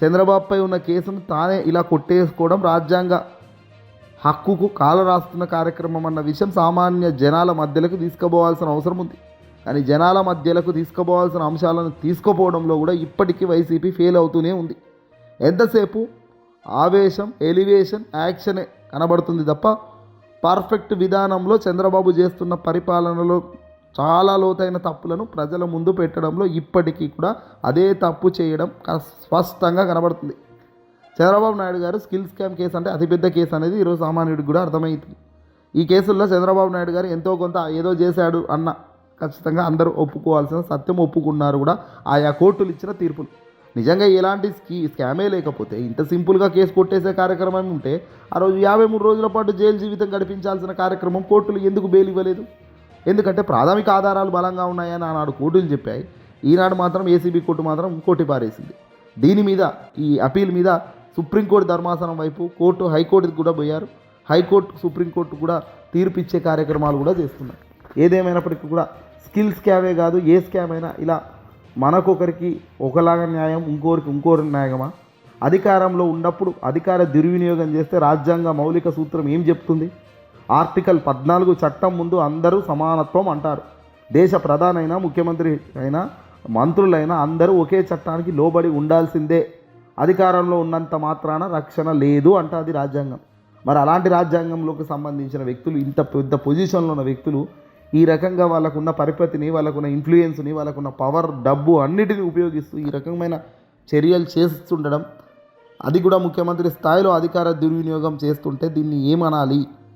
చంద్రబాబుపై ఉన్న కేసును తానే ఇలా కొట్టేసుకోవడం రాజ్యాంగ హక్కుకు కాల రాస్తున్న కార్యక్రమం అన్న విషయం సామాన్య జనాల మధ్యలోకి తీసుకుపోవాల్సిన అవసరం ఉంది. కానీ జనాల మధ్యలకు తీసుకుపోవాల్సిన అంశాలను తీసుకుపోవడంలో కూడా ఇప్పటికీ వైసీపీ ఫెయిల్ అవుతూనే ఉంది. ఎంతసేపు ఆవేశం ఎలివేషన్ యాక్షనే కనబడుతుంది తప్ప పర్ఫెక్ట్ విధానంలో చంద్రబాబు చేస్తున్న పరిపాలనలో చాలా లోతైన తప్పులను ప్రజల ముందు పెట్టడంలో ఇప్పటికీ కూడా అదే తప్పు చేయడం స్పష్టంగా కనబడుతుంది. చంద్రబాబు నాయుడు గారు స్కిల్ స్కామ్ కేసు అంటే అతిపెద్ద కేసు అనేది ఈరోజు సామాన్యుడికి కూడా అర్థమవుతుంది ఈ కేసుల్లో చంద్రబాబు నాయుడు గారు ఎంతో కొంత ఏదో చేశాడు అన్న ఖచ్చితంగా అందరూ ఒప్పుకోవాల్సిన సత్యం ఒప్పుకున్నారు కూడా ఆయా కోర్టులు ఇచ్చిన తీర్పులు. నిజంగా ఎలాంటి స్కీ స్కామే లేకపోతే ఇంత సింపుల్గా కేసు కొట్టేసే కార్యక్రమం ఉంటే ఆ రోజు యాభై మూడు రోజుల పాటు జైలు జీవితం గడిపించాల్సిన కార్యక్రమం కోర్టులు ఎందుకు బెయిల్ ఇవ్వలేదు? ఎందుకంటే ప్రాథమిక ఆధారాలు బలంగా ఉన్నాయని ఆనాడు కోర్టులు చెప్పాయి. ఈనాడు మాత్రం ఏసీబీ కోర్టు మాత్రం కొట్టి పారేసింది. దీని మీద ఈ అపీల్ మీద సుప్రీంకోర్టు ధర్మాసనం వైపు కోర్టు హైకోర్టుకి కూడా పోయారు. హైకోర్టు సుప్రీంకోర్టు కూడా తీర్పిచ్చే కార్యక్రమాలు కూడా చేస్తున్నాయి ఏదేమైనప్పటికీ కూడా స్కిల్ స్కామే కాదు ఏ స్కామ్ అయినా ఇలా మనకొకరికి ఒకలాగా న్యాయం ఇంకోరికి ఇంకోరి న్యాయమా? అధికారంలో ఉన్నప్పుడు అధికార దుర్వినియోగం చేస్తే రాజ్యాంగ మౌలిక సూత్రం ఏం చెప్తుంది? ఆర్టికల్ పద్నాలుగు చట్టం ముందు అందరూ సమానత్వం అంటారు. దేశ ప్రధానైనా ముఖ్యమంత్రి అయినా మంత్రులైనా అందరూ ఒకే చట్టానికి లోబడి ఉండాల్సిందే. అధికారంలో ఉన్నంత మాత్రాన రక్షణ లేదు అంటుంది రాజ్యాంగం. మరి అలాంటి రాజ్యాంగంలోకి సంబంధించిన వ్యక్తులు ఇంత పెద్ద పొజిషన్లో ఉన్న వ్యక్తులు ఈ రకంగా వాళ్ళకున్న పరిపతిని వాళ్ళకున్న ఇన్ఫ్లుయెన్స్ని వాళ్ళకున్న పవర్ డబ్బు అన్నిటిని ఉపయోగిస్తూ ఈ రకమైన చర్యలు చేస్తుండడం అది కూడా ముఖ్యమంత్రి స్థాయిలో అధికార దుర్వినియోగం చేస్తుంటే దీన్ని ఏమనాలి?